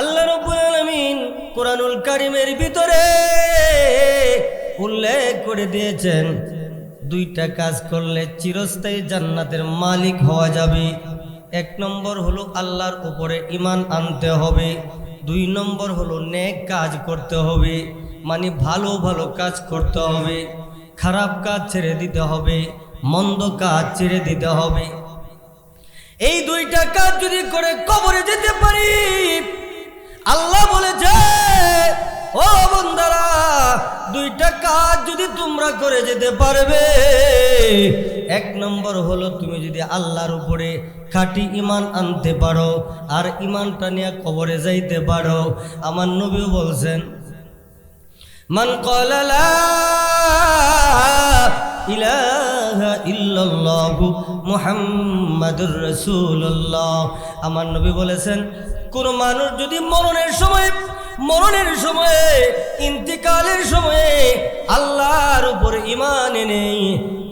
আল্লাহ রব্বুল আলামিন কোরআনুল কারিমের ভিতরে উল্লেখ করে দিয়েছেন, দুইটা কাজ করলে চিরস্থায়ী জান্নাতের মালিক হওয়া যাবে। এক নম্বর হলো আল্লাহর উপরে ইমান আনতে হবে, দুই নম্বর হলো নেক কাজ করতে হবে মানে ভালো ভালো কাজ করতে হবে, খারাপ কাজ ছেড়ে দিতে হবে, মন্দ কাজ ছেড়ে দিতে হবে। এই দুইটা কাজ যদি করে কবরে যেতে পারি আল্লাহ বলেছে, ও বন্ধারা দুইটা কাজ যদি তোমরা করে যেতে পারবে, এক নম্বর হলো তুমি যদি আল্লাহর উপরে খাটি ইমান আনতে পারো আর ইমানটা নিয়ে কবরে যাইতে পারো। আমার নবীও বলছেন, মান কলালা ইলাহা আমার নবী বলেছেন, কোন মানুষ যদি মরণের সময়, মরণের সময়ে, ইন্তিকালের সময়ে আল্লাহর উপর ইমানে নেই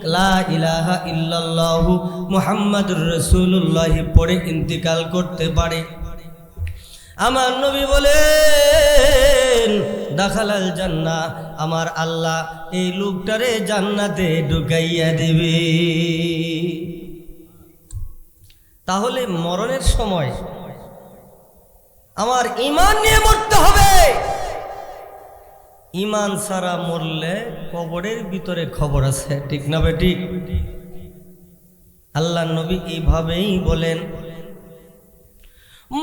লা ইলাহা ইল্লাল্লাহু ইন্তিকাল করতে পারে। আমার নবী বলেন দাখালাল জান্না আমার আল্লাহ এই লোকটারে জান্নাতে ঢুকাইয়া দেবে। তাহলে মরণের সময় আমার ইমান নিয়ে মরতে হবে। ইমান ছাড়া মরলে কবরের ভিতরে খবর আছে, ঠিক না বে ঠিক? আল্লাহ নবী এইভাবেই বলেন,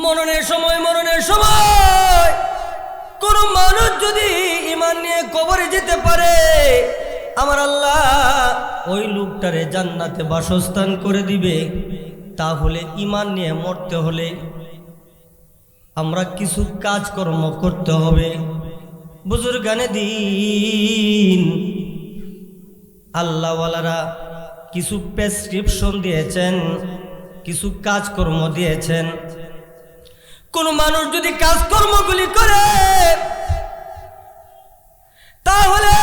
মরণের সময় মরণের সময় কোন মানুষ যদি ইমান নিয়ে কবরে যেতে পারে, আমার আল্লাহ ওই লোকটারে জান্নাতে বাসস্থান করে দিবে। তাহলে ইমান নিয়ে মরতে হলে আমরা কিছু কাজকর্ম করতে হবে। বুজুর গানে দিন। আল্লাহওয়ালারা কিছু প্রেসক্রিপশন দিয়েছেন, কিছু কাজকর্ম দিয়েছেন। কোন মানুষ যদি কাজকর্মগুলি করে, তাহলে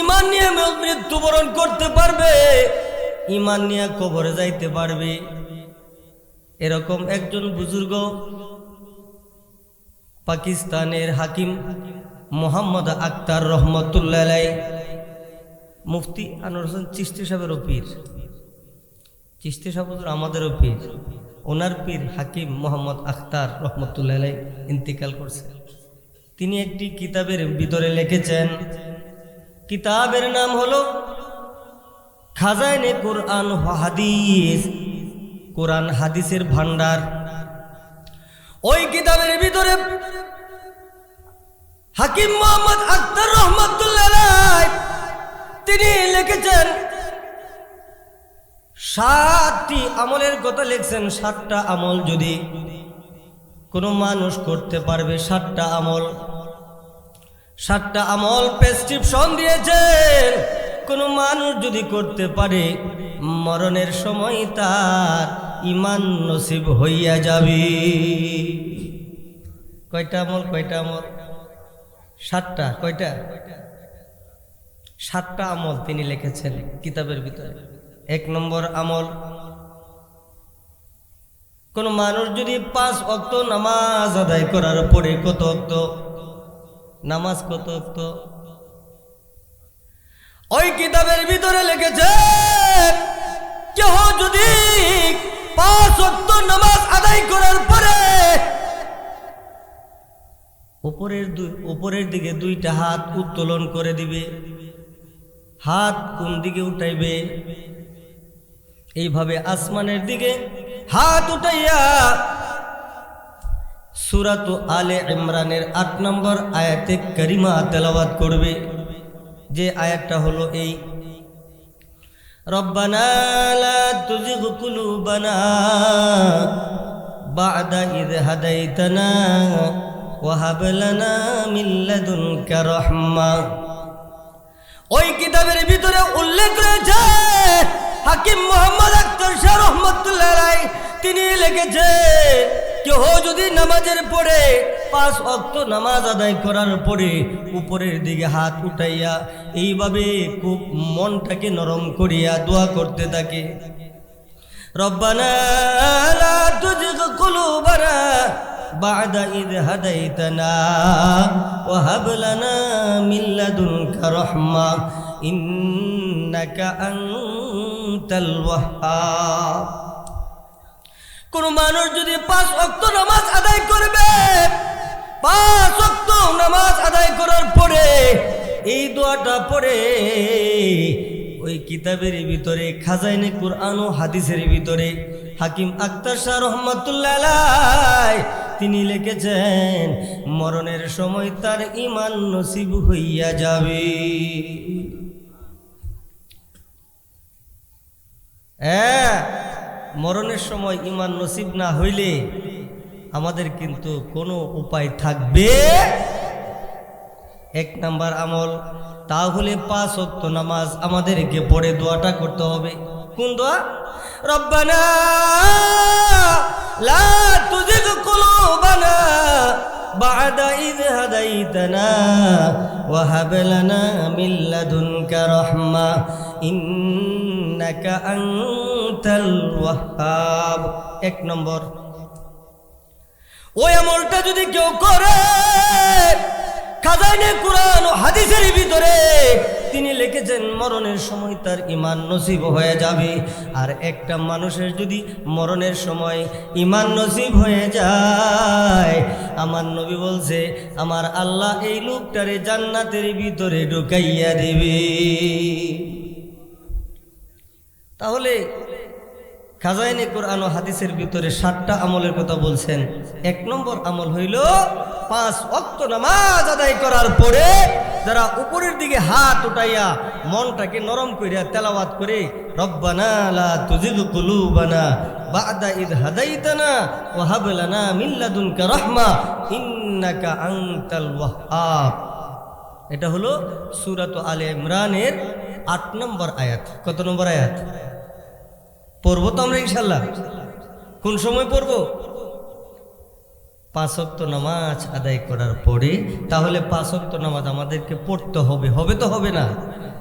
ইমান নিয়ে মৃত্যুবরণ করতে পারবে ইমান নিয়ে কবরে যাইতে পারবে। এরকম একজন বুজুর্গ পাকিস্তানের হাকিম মোহাম্মদ আক্তার রহমতুল্লাহ মুফতি আনোয়ার হোসেন চিস্তি সাহেবের পীর। চিস্তি সাহেব হুজুর আমাদেরও পীর। ওনার পীর হাকিম মোহাম্মদ আখতার রহমতুল্লাহ ইন্তিকাল করছে। তিনি একটি কিতাবের ভিতরে লিখেছেন, কিতাবের নাম হলো খাজাইনে কোরআন হাদিস, কোরআন হাদিসের ভান্ডার ওই কিতাবের ভিতরে হাকিম মোহাম্মদ আখতার রহমতুল্লাহ তিনি লিখেছেন সাতটি আমলের কথা লিখছেন, সাতটা আমল যদি কোনো মানুষ করতে পারবে, সাতটা আমল। সাতটা আমল প্রেসক্রিপশন দিয়েছেন, কোনো মানুষ যদি করতে পারে, মরণের সময় তার ইমান নসিব হইয়া যাবে। কয়টা আমল কয়টা আমল? সাতটা, কয়টা? সাতটা আমল তিনি লিখেছেন কিতাবের ভিতরে। এক নম্বর আমল। কোন মানুষ যদি পাঁচ অক্ত নামাজ আদায় করার পরে কত অক্ত নামাজ কত অক্ত ওই কিতাবের ভিতরে লিখেছে, কেহ যদি পাঁচ অক্ত নামাজ আদায় করার পরে উপরের দুই, উপরের দিকে দুইটা হাত উত্তোলন করে দিবে। হাত কোন দিকে উঠাইবে? এইভাবে আসমানের দিকে হাত উঠাইয়া সুরাত আলে ইমরানের আট নম্বর আয়াতে করিমা তেলাওয়াত করবে। যে আয়াতটা হলো এই, রব্বানা ওই কিতাবের ভিতরে উল্লেখ রয়েছে হাকিম মোহাম্মদ আক্তার শাহ রহমতুল্লাহ রায় তিনি লিখেছে কেহ যদি নামাজের পরে পাঁচ অক্ত নামাজ আদায় করার পরে উপরের দিকে হাত উঠাইয়া এইভাবে খুব মনটাকে নরম করিয়া দোয়া করতে থাকে রব্বানা লা তুজিগ কুলুবানা بعد إذ هديتنا وهب لنا من لدنك رحمة কোন মানুষ যদি পাঁচ অক্ত নামাজ আদায় করবে, পাঁচ অক্ত নামাজ আদায় করার পরে এই দোয়াটা পড়ে ওই কিতাবের ভিতরে, খাজাইনে কোরআন ও হাদিসের ভিতরে হাকিম আক্তার শাহ রহমতুল্লাহ তিনি লিখেছেন, মরণের সময় তার ইমান নসিব হইয়া যাবে। হ্যাঁ মরণের সময় ইমান নসিব না হইলে আমাদের কিন্তু কোনো উপায় থাকবে। এক নাম্বার আমল, তাহলে পাঁচ অক্ত নামাজ আমাদেরকে পড়ে দোয়াটা করতে হবে। কোন দোয়া? রব্বানা লা তুজিগ কুলুবানা বা'দা إذ هديتنا وهب لنا من لدنك رحمة إنك أنت الوهاب এক নম্বর। ওই আমলটা যদি কেউ করে খাজাইনে কোরআন হাদিসের ভিতরে তিনি লিখেছেন, মরণের সময় তার ইমান নসিব হয়ে যাবে। আর একটা মানুষের যদি মরণের সময় ইমান নসিব হয়ে যায়, আমার নবী বলছে, আমার আল্লাহ এই লোকটারে জান্নাতের ভিতরে ঢুকাইয়া দেবে। তাহলে খাজাইনে কোরআন ও হাদিসের ভিতরে সাতটা আমলের কথা বলছেন। এক নম্বর আমল হইল পাঁচ অক্ত নামাজ আদায় করার পরে যারা উপরের দিকে হাত উঠাইয়া মনটাকে নরম করিয়া তেলাওয়াত করে, রব্বানা লা তুজিগ কুলুবানা বাদা ইদ হাদাইতানা ওয়া হাব লানা মিন লাদুনকা রাহমা ইন্নাকা আনতাল ওয়াহ্হাব। এটা হলো সূরাত আলে ইমরানের আট নম্বর আয়াত। কত নম্বর আয়াত? পড়ব তো আমরা ইনশাল্লাহ। কোন সময় পড়ব? পাঁচক্ত নামাজ আদায় করার পরে, তাহলে পাঁচক্ত নামাজ আমাদেরকে পড়তে হবে হবে তো হবে না?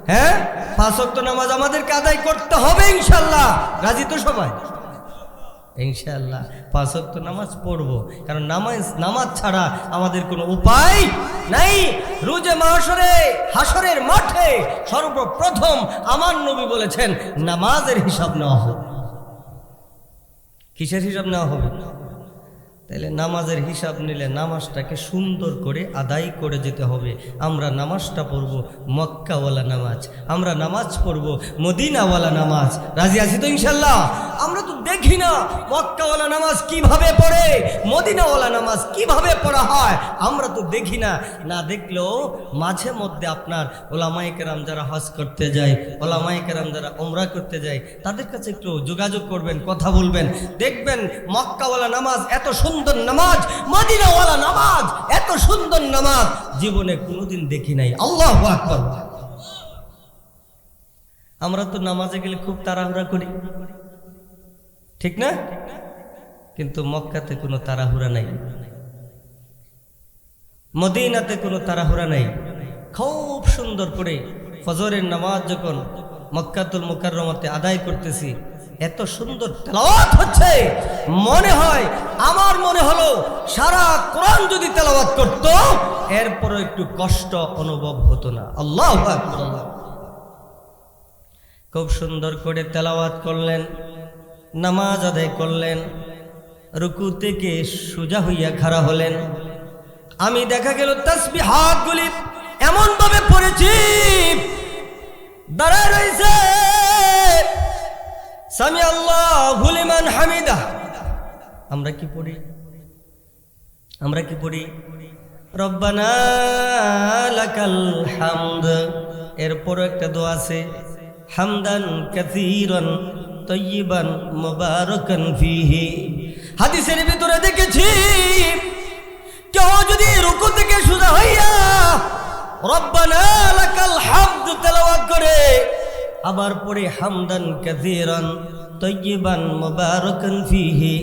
হ্যাঁ? পাঁচক্ত নামাজ আমাদেরকে আদায় করতে হবে ইনশাল্লাহ। রাজি তো সবাই? ইনশাল্লাহ পাঁচক্ত নামাজ পড়ব। কারণ নামাজ নামাজ ছাড়া আমাদের কোনো উপায় নাই। রুজে মাসরে হাসরের মাঠে সর্বপ্রথম আমার নবী বলেছেন, নামাজের হিসাব নেওয়া হবে কিসের হিসাব নেওয়া হবে। তাইলে নামাজের হিসাব নিলে নামাজটাকে সুন্দর করে আদায় করে যেতে হবে। আমরা নামাজটা পড়ব মক্কাওয়ালা নামাজ, আমরা নামাজ পড়ব মদিনাওয়ালা নামাজ। রাজি আছি তো ইনশাল্লাহ? আমরা তো দেখি না মক্কাওয়ালা নামাজ কীভাবে পড়ে, মদিনাওয়ালা নামাজ কীভাবে পড়া হয়। আমরা তো দেখি না। না দেখলেও মাঝে মধ্যে আপনার ওলামাই কেরাম যারা হজ করতে যায় ওলামাই কেরাম যারা ওমরা করতে যায়, তাদের কাছে একটু যোগাযোগ করবেন, কথা বলবেন। দেখবেন মক্কাওয়ালা নামাজ এত সুন্দর নামাজ, মদিনাওয়ালা নামাজ, এত সুন্দর নামাজ জীবনে কোনোদিন দেখি নাই। আল্লাহ আকবর। আমরা তো নামাজে গেলে খুব তাড়াহুড়া করি। ঠিক না? কিন্তু মক্কাতে কোনো তাড়াহুড়া নাই। মদিনাতে কোনো তাড়াহুড়া নাই। খুব সুন্দর করে ফজরের নামাজ যখন মক্কাতুল মুকাররমাতে আদায় করতেছি এত সুন্দর তেলাওয়াত হচ্ছে। মনে হয়, আমার মনে হলো সারা কোরআন যদি তেলাওয়াত করত, এরপরও একটু কষ্ট অনুভব হতো না। আল্লাহ খুব সুন্দর করে তেলাওয়াত করলেন, নামাজ আদায় করলেন, রুকু থেকে সোজা হইয়া খাড়া হলেন। আমি দেখা গেল তসবি হাতগুলি এমন ভাবে পড়েছি। দাঁড়ায় রয়েছে সামি আল্লাহ হুলিমান হামিদা আমরা কি পড়ি? আমরা কি পড়ি? রব্বানা হামদ। এরপর একটা দোয়া আছে, হামদান কাসীরান তয়্যিবান মুবারাকান ফিহি। হাদিসের ভিতরে দেখেছি, কেউ যদি রুকু থেকে সোজা হইয়া রব্বানা লাকাল হামদ তেলাওয়াত করে আবার পরে হামদান কাসীরান তয়্যিবান মুবারাকান ফিহি,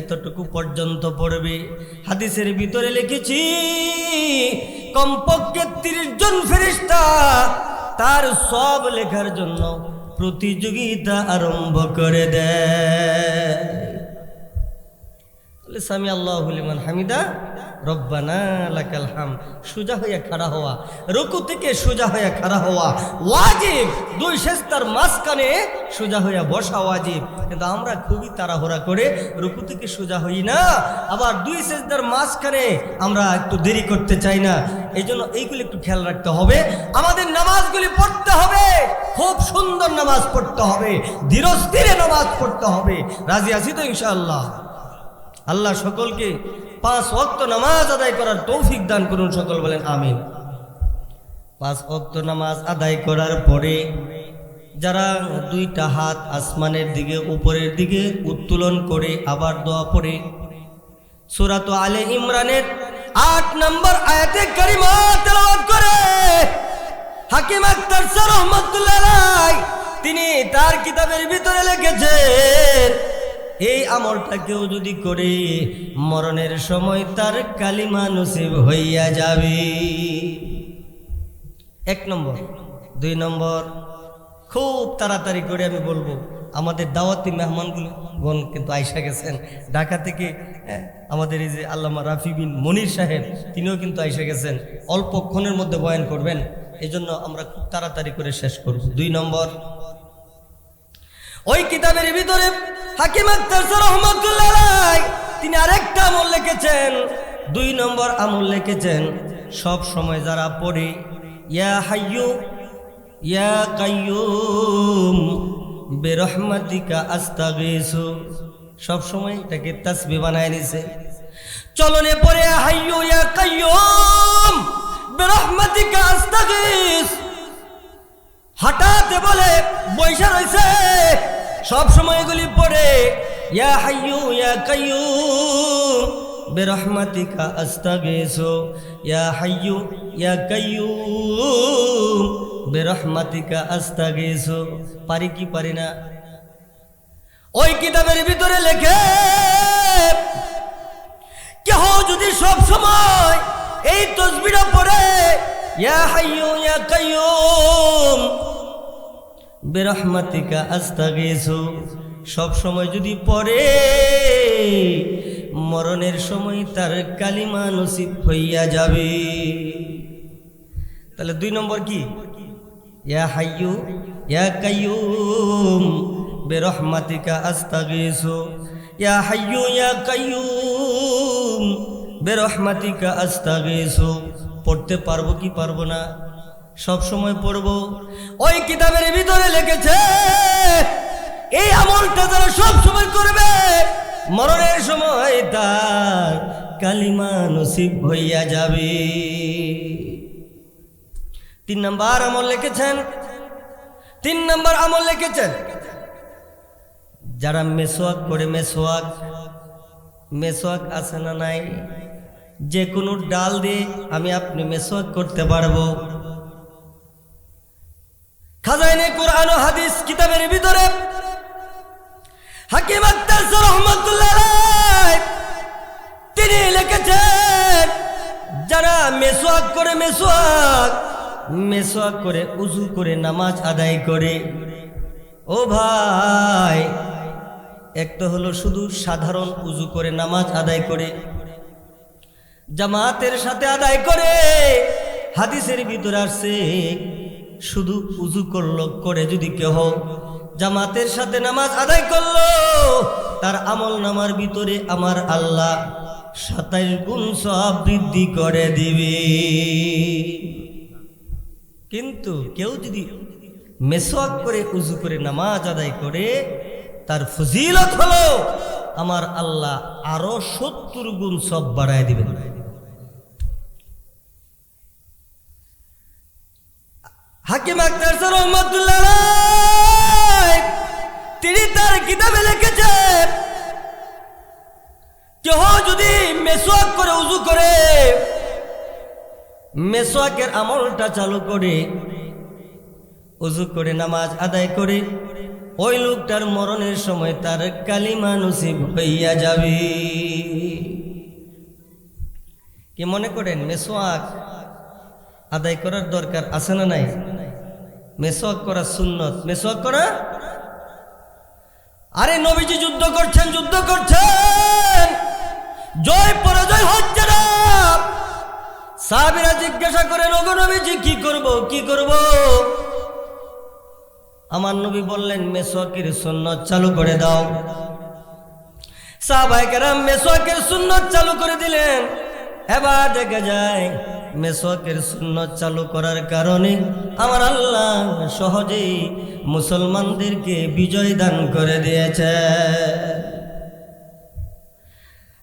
এতটুকু পর্যন্ত পড়বে। হাদিসের ভিতরে লিখেছি, কমপক্ষে তিরিশ জন ফেরিস্তা তার সব লেখার জন্য প্রতিযোগিতা আরম্ভ করে দেয়। সামি আল্লাহ হামিদা সোজা হইয়া খাড়া হওয়া। রুকু থেকে সোজা হইয়া খাড়া হওয়া। ওয়াজিব! দুই মাঝখানে সোজা হইয়া বসা ওয়াজিব। কিন্তু আমরা খুবই তাড়াহুড়া করে রুকু থেকে সোজা হই না। আবার দুই শেষদার মাঝখানে আমরা একটু দেরি করতে চাই না। এই জন্য এইগুলি একটু খেয়াল রাখতে হবে। আমাদের নামাজগুলি পড়তে হবে। খুব সুন্দর নামাজ পড়তে হবে। ধীরস্থিরে নামাজ পড়তে হবে। রাজি আছি তো ইনশাআল্লাহ? আল্লাহ সকলকে পাঁচ অক্ত নামাজ আদায় করার তৌফিক দান করুন সকল, বলেন আমিন। পাঁচ অক্ত নামাজ আদায় করার পরে যারা দুইটা হাত আসমানের দিকে, উপরের দিকে উত্তোলন করে আবার দোয়া পড়ে, সুরাত আলে ইমরানের আট নম্বর আয়াতে কারিমা করে। হাকিম আক্তার রহমতুল্লাহ তিনি তার কিতাবের ভিতরে লিখেছেন এই আমলটা কেউ যদি করে, মরণের সময় তার কালিমা নসিব হইয়া যাবে। এক নম্বর। দুই নম্বর, খুব তাড়াতাড়ি করে আমি বলব, আমাদের দাওয়াতি মেহমানগুলো গণ কিন্তু আইসা গেছেন। ঢাকা থেকে আমাদের এই যে আল্লামা রাফি বিন মনির সাহেব, তিনিও কিন্তু আইসা গেছেন। অল্পক্ষণের মধ্যে বয়ান করবেন। এই জন্য আমরা খুব তাড়াতাড়ি করে শেষ করব। দুই নম্বর, ওই কিতাবের ভিতরে হাকিম রহমতুল্লাহ তিনি আরেকটা আমল লিখেছেন। দুই নম্বর আমল লিখেছেন, সব সময় যারা পড়ে, ইয়া হাইয়ু, ইয়া কাইয়ুম, বেরহমাতিকা আস্তাগিসু, সব সময় এটাকে তাসবি বানায় নিছে। চলনে পড়ে হাইয়ু, ইয়া কাইয়ুম, বেরহমাতিকা আস্তাগিস। হঠাৎ বলে, বৈশা রয়েছে সব সময় এগুলি পড়ে, ইয়া হাইয়ু, ইয়া কাইয়ুম, বেরহমাতিকা আস্তাগিসু, ইয়া হাইয়ু, ইয়া কাইয়ুম, বেরহমাতিকা আস্তাগিসু। পারি কি পারি না? ওই কিতাবের ভিতরে লেখে, কেহ যদি সব সময় এই তসবিটা পড়ে, ইয়া হাইয়ু, ইয়া কাইয়ুম বেরহমাতিকা আস্তাগিসু সব সময় যদি পড়ে, মরণের সময় তার কালিমা নসিব হইয়া যাবে। তাহলে দুই নম্বর কি? ইয়া হাইয়ু, ইয়া কাইয়ুম, বেরহমাতিকা আস্তাগিসু ইয়া হাইয়ু, ইয়া কাইয়ুম, বেরহমাতিকা আস্তাগিসু পড়তে পারব কি পারব না? সব সময় পড়ব। ওই কিতাবের ভিতরে লিখেছে, এই আমলটা যারা সব সময় করবে, মরণের সময় তার কালিমা নসিব হইয়া যাবে। তিন নম্বর আমল লিখেছেন, তিন নম্বর আমল লিখেছেন, যারা মেসোয়াক করে মেসোয়াক মেসোয়াক আছে না নাই, যে কোনো ডাল দিয়ে আমি আপনি মেসোয়াক করতে পারব। খাজাইনে কোরআন হাদিস কিতাবের ভিতরে হাকিম আক্তার রহমতুল্লাহ তিনি লিখেছেন, যারা মেসোয়াক করে মেসোয়াক মেসোয়াক করে উজু করে নামাজ আদায় করে। ও ভাই এক তো হলো শুধু সাধারণ উজু করে নামাজ আদায় করে, জামাতের সাথে আদায় করে, হাদিসের ভিতরে আসছে শুধু উজু করল, করে যদি কেহ জামাতের সাথে নামাজ আদায় করল, তার আমল নামার ভিতরে আমার আল্লাহ সাতাইশ গুণ সব বৃদ্ধি করে দিবে। কিন্তু কেউ যদি মেসওয়াক করে, উজু করে নামাজ আদায় করে, তার ফজিলত হলো, আমার আল্লাহ আরও সত্তর গুণ সব বাড়ায় দিবে দিবেন। হাকিম আক্তার স্যার রহমতুল্লাহ তিনি তার কিতাবে লিখেছে, কেহ যদি মেসোয়াক করে, উজু করে, মেসোয়াকের আমলটা চালু করে, উজু করে, নামাজ আদায় করে, ওই লোকটার মরণের সময় তার কালিমা নসিব হইয়া যাবে। কি মনে করেন, মেসোয়াক আদায় করার দরকার আছে না নাই? মেসোয়াক করা সুন্নত। মেসোয়াক করা? আরে নবীজি যুদ্ধ করছেন যুদ্ধ করছেন। জয় পরাজয় হচ্ছে না। সাহাবিরা জিজ্ঞাসা করেন, ওগো নবীজি, কি করব? কি করব? আমার নবী বললেন মেসওয়াকের সুন্নত চালু করে দাও। সাহাবাইকেরাম মেসওয়াকের সুন্নত চালু করে দিলেন। এবার দেখা যায় মেসওয়াকের সুন্নত চালু করার কারণে আমার আল্লাহ সহজেই মুসলমানদেরকে বিজয় দান করে দিয়েছে।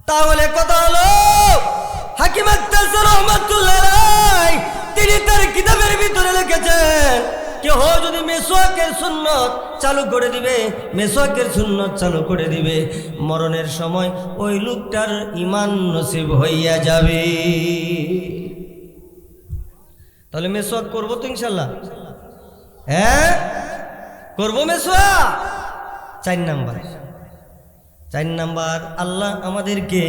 তাহলে কথা হলো, হাকিম রহমতুল্লাহ তিনি তার কিতাবের ভিতরে লিখেছেন, কেহ যদি মেসোয়াকের সুন্নত চালু করে দিবে মেসোয়াকের সুন্নত চালু করে দিবে, মরণের সময় ওই লোকটার ইমান নসিব হইয়া যাবে। তাহলে মেসোয়াক করব তো ইনশাল্লাহ। হ্যাঁ? করব মেসোয়া চার নাম্বার। চার নাম্বার, আল্লাহ আমাদেরকে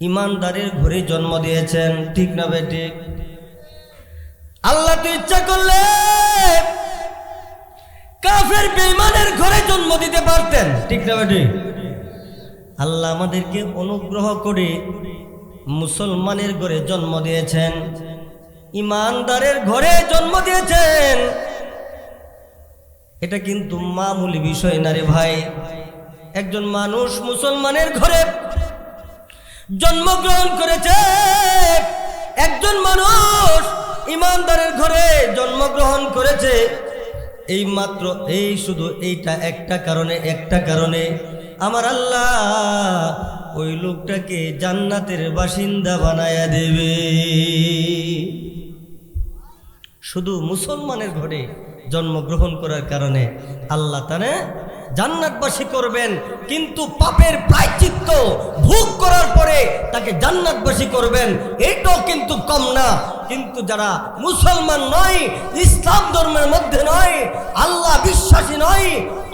ইমানদারের ঘরে জন্ম দিয়েছেন। ঠিক না বে ঠিক? আল্লাহ তো ইচ্ছা করলে কাফের বেঈমানের ঘরে জন্ম দিতে পারতেন। ঠিক না ঠিক? আল্লাহ আমাদেরকে অনুগ্রহ করে মুসলমানের ঘরে জন্ম দিয়েছেন। ইমানদারের ঘরে জন্ম দিয়েছেন। এটা কিন্তু মামুলি বিষয় না রে ভাই। একজন মানুষ মুসলমানের ঘরে জন্মগ্রহণ করেছে। একজন মানুষ ইমানদারের ঘরে জন্মগ্রহণ করেছে। এই মাত্র, এই শুধু এইটা একটা কারণে একটা কারণে আমার আল্লাহ ওই লোকটাকে জান্নাতের বাসিন্দা বানায়া দেবে। শুধু মুসলমানের ঘরে জন্মগ্রহণ করার কারণে আল্লাহ তানে জান্নাতবাসী করবেন, কিন্তু পাপের প্রায়চিত্ত ভোগ করার পরে তাকে জান্নাতবাসী করবেন, এটাও কিন্তু কম না। কিন্তু যারা মুসলমান নয়, ইসলাম ধর্মের মধ্যে নয়, আল্লাহ বিশ্বাসী নয়,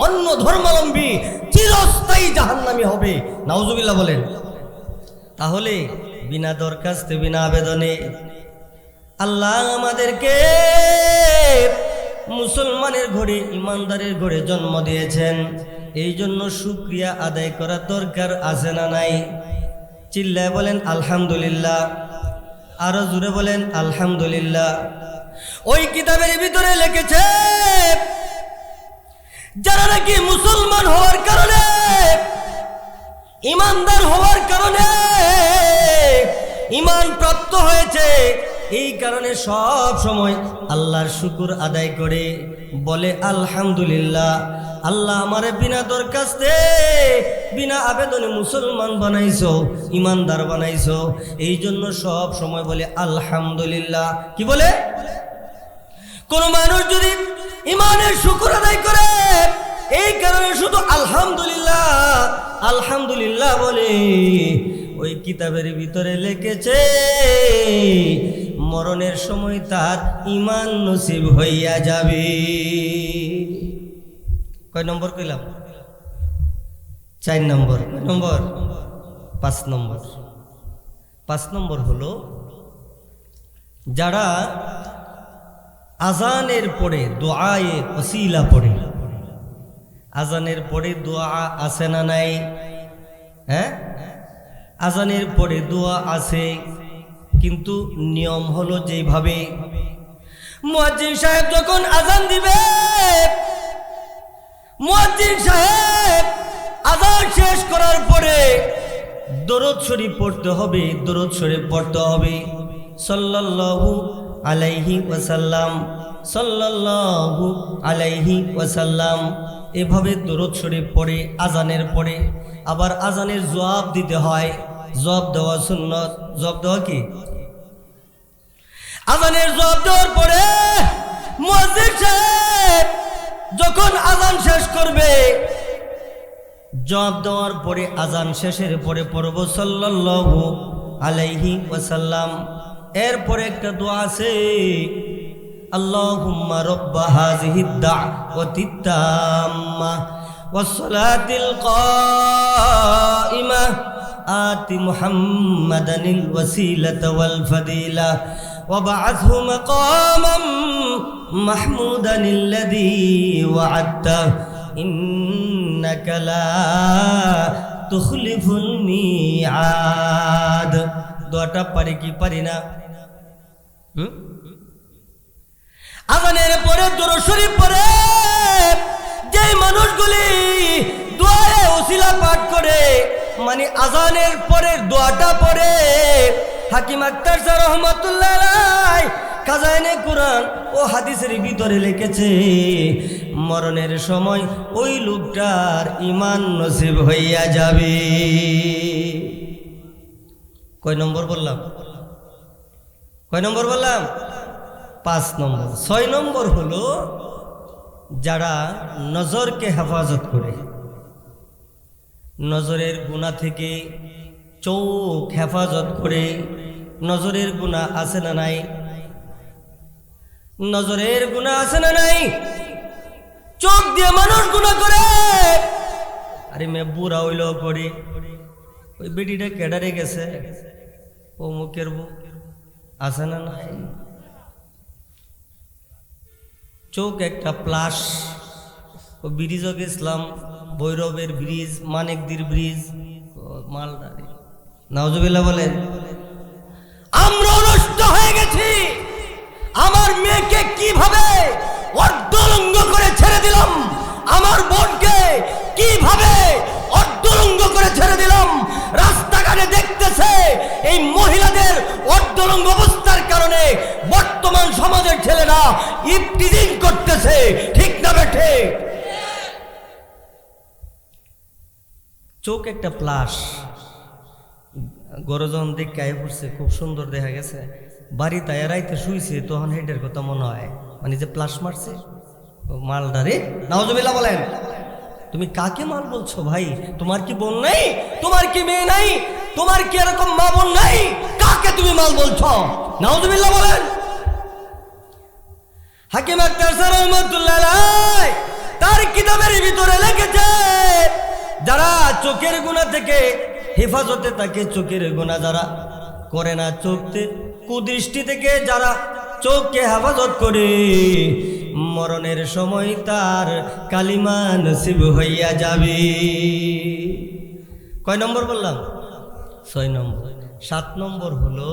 অন্য ধর্মাবলম্বী চিরস্থায়ী জাহান্নামী হবে। নাউজুবিল্লাহ বলেন। তাহলে বিনা দরখাস্তে, বিনা আবেদনে আল্লাহ আমাদেরকে মুসলমানের ঘরে, ইমানদারের ঘরে জন্ম দিয়েছেন। এই জন্য সুক্রিয়া আদায় করা দরকার আছে না নাই? চিল্লায় বলেন, আলহামদুলিল্লাহ। আরও জুড়ে বলেন, আলহামদুলিল্লাহ। ওই কিতাবের ভিতরে লিখেছে, যারা নাকি মুসলমান হওয়ার কারণে, ইমানদার হওয়ার কারণে ইমান প্রাপ্ত হয়েছে এই কারণে সব সময় আল্লাহর শুকুর আদায় করে, বলে, আলহামদুলিল্লাহ, আল্লাহ আমারে বিনা দরখাস্তে, বিনা আবেদনে মুসলমান বানাইছো, ইমানদার বানাইছো। এই জন্য সব সময় বলে, আলহামদুলিল্লাহ। কি বলে? কোন মানুষ যদি ইমানের শুকুর আদায় করে, এই কারণে শুধু আলহামদুলিল্লাহ আলহামদুলিল্লাহ বলে, ওই কিতাবের ভিতরে লিখেছে মরণের সময় তার ইমান নসিব হইয়া যাবে। কয় নম্বর কইলাম? চার নম্বর। নম্বর? পাঁচ নম্বর। পাঁচ নম্বর হলো, যারা আজানের পরে দোয়ায়ে ওসিলা পড়ে। আজানের পরে দোয়া আছে না নাই? হ্যাঁ? আজানের পরে দোয়া আছে। কিন্তু নিয়ম হলো যেভাবে মুয়াজ্জিন সাহেব যখন আজান দিবে, মুয়াজ্জিন সাহেব আজান শেষ করার পরে দরদ শরীফ পড়তে হবে, দরদ শরীফ পড়তে হবে। সাল্লাল্লাহু আলাইহি ওয়াসাল্লাম, সাল্লাল্লাহু আলাইহি ওয়াসাল্লাম এভাবে দরদ শরীফ পড়ে আজানের পরে আবার আজানের জবাব দিতে হয়। জবাব দেওয়া সুন্নত, জবাব দেওয়া কি? আজানের জব দেওয়ার পরে মসজিদ সাহেব যখন আজান শেষ করবে জব দেওয়ার পরে আজান শেষের পরে পর্ব সাল্লাল্লাহু আলাইহি ওয়াসাল্লাম। এরপরে একটা দোয়া আছে, আল্লাহুম্মা রব্বা হাযিহি দাওয়াতি তাম্মা ওয়াসসালাতিল কাইমা আতি মুহাম্মাদানিল ওয়াসিলাতা ওয়াল ফাদিলা। وبعثه مقاما محمودا الذي وعدته إنك لا تخلف মিআদ দোয়াটা পারি কি পারি না হুম? আজানের পরে দূর শরীফ পরে যে মানুষগুলি দোয়ারে ওসিলা পাঠ করে মানে আজানের পরে দোয়াটা পড়ে হাকিম আক্তার স্যার রহমতুল্লাহ খাজাইনে কোরআন ও হাদিসের ভিতরে লিখেছে, মরণের সময় ওই লোকটার ইমান নসিব হইয়া যাবে। কয় নম্বর বললাম? কয় নম্বর বললাম? পাঁচ নম্বর। ছয় নম্বর হলো যারা নজরকে হেফাজত করে, নজরের গুণা থেকে চোখ হেফাজত করে নজরের গুণা আছে না নাই? নজরের গুণা আছে না নাই? চোখ দিয়ে মানুষ গুণা করে। আরে মে বুড়া হইল করে ওই বেটিটা কেডারে গেছে? ও মুখের আছে না নাই? চোখ একটা প্লাস। ও ব্রিজ ইসলাম ভৈরবের ব্রিজ, মানিকদির ব্রিজ। মালদারি। নাওজবিল্লা বলেন আমরা নষ্ট হয়ে গেছি। আমার মেয়েকে কীভাবে অর্ধলঙ্গ করে ছেড়ে দিলাম? আমার বোনকে কীভাবে অর্ধলঙ্গ করে ছেড়ে দিলাম? রাস্তাঘাটে দেখতেছে এই মহিলাদের অর্ধলঙ্গ অবস্থার কারণে বর্তমান সমাজের ছেলেরা ইফটিজিং করতেছে। ঠিক না বেঠে চোখ একটা প্লাস। গরজন দেখে আয় পড়ছে, খুব সুন্দর দেখা গেছে। বাড়ি তাই রাইতে শুইছে, তখন হেডের কথা মনে হয়। মানে যে প্লাস মারছে মালদারে নাওজবিল্লা বলেন, তুমি কাকে মাল বলছো ভাই? তোমার কি বোন নাই? তোমার কি মেয়ে নাই? তোমার কি এরকম মা বোন নাই? কাকে তুমি মাল বলছো? নাওজবিল্লা বলেন, হাকিম আক্তার স্যার রহমতুল্লাহ তার কিতাবের ভিতরে লিখেছে যারা চোখের গুণা থেকে হেফাজতে থাকে চোখের গোনা যারা করে না চোখতে কুদৃষ্টি থেকে যারা চোখকে হেফাজত করে? মরণের সময় তার কালিমা নসিব হইয়া যাবে। কয় নম্বর বললাম? ছয় নম্বর। সাত নম্বর হলো,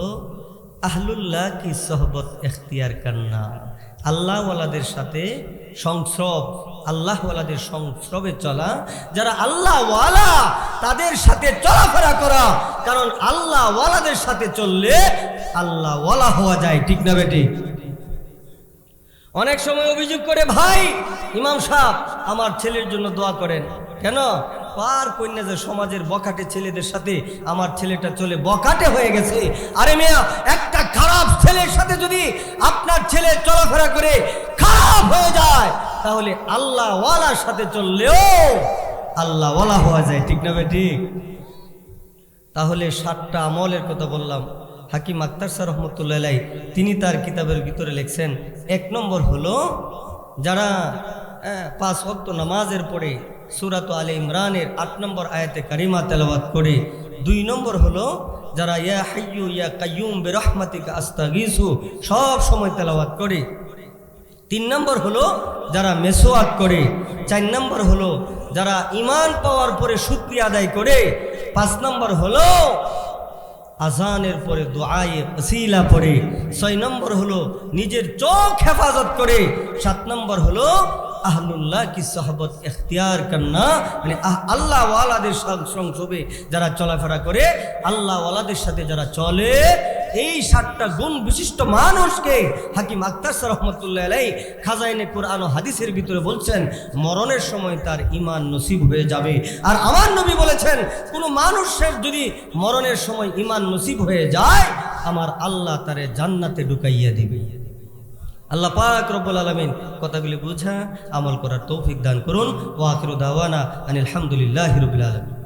আহলুল্লাহ কি সহবত এখতিয়ার কান্না আল্লাহওয়ালাদের সাথে সংস্রব, আল্লাহওয়ালাদের সংস্রবে চলা, যারা আল্লাহওয়ালা, তাদের সাথে চলাফেরা করা, কারণ আল্লাহওয়ালাদের সাথে চললে আল্লাহওয়ালা হওয়া যায়, ঠিক না বেটি? অনেক সময় অভিযোগ করে, ভাই, ইমাম সাহেব, আমার ছেলের জন্য দোয়া করেন। কেন? পার কন্যা যে সমাজের বকাটে ছেলেদের সাথে আমার ছেলেটা চলে বকাটে হয়ে গেছে। আরে মেয়া, একটা খারাপ ছেলের সাথে যদি আপনার ছেলে চলাফেরা করে খারাপ হয়ে যায়। তাহলে আল্লাহ ওয়ালার সাথে চললেও আল্লাহ ওয়ালা হওয়া যায়, ঠিক না ঠিক? তাহলে সাতটা আমলের কথা বললাম। হাকিম আক্তার স্যার রহমতুল্লাহ তিনি তার কিতাবের ভিতরে লিখছেন, এক নম্বর হলো যারা পাঁচ অক্ত নামাজের পরে সুরাত আলী ইমরানের আট নম্বর আয়াতে কারিমা তেলাওয়াত করে, দুই নম্বর হলো যারা ইয়া হাইয়ু ইয়া কাইয়ুম বেরহমাতিকা আস্তাগিসু, সব সময় তেলাওয়াত করে। তিন নম্বর হলো যারা মেসোয়াক করে, চার নম্বর হলো যারা ইমান পাওয়ার পরে শুক্রিয়া আদায় করে, পাঁচ নম্বর হলো আজানের পরে দোয়ায়ে ওসিলা পড়ে, ছয় নম্বর হলো নিজের চোখ হেফাজত করে, সাত নম্বর হলো আহলুল্লাহ কি সহবত এখতিয়ার কান্না মানে আহ- আল্লাহ ওয়ালাদের সংসবে যারা চলাফেরা করে আল্লাহ ওয়ালাদের সাথে যারা চলে এই সাতটা গুণ বিশিষ্ট মানুষকে হাকিম আক্তার রহমতুল্লাহ আলাই খাজাইনে কোরআন হাদিসের ভিতরে বলছেন, মরণের সময় তার ইমান নসিব হয়ে যাবে। আর আমার নবী বলেছেন, কোনো মানুষের যদি মরণের সময় ইমান নসিব হয়ে যায়, আমার আল্লাহ তারে জান্নাতে ঢুকাইয়া দিবে। আল্লাহ পাক রব্বুল আলমিন কথাগুলি বুঝা আমল করার তৌফিক দান করুন। ওয়াকির দাওয়ানা আনিল হামদুলিল্লাহ রবিল আলমিন।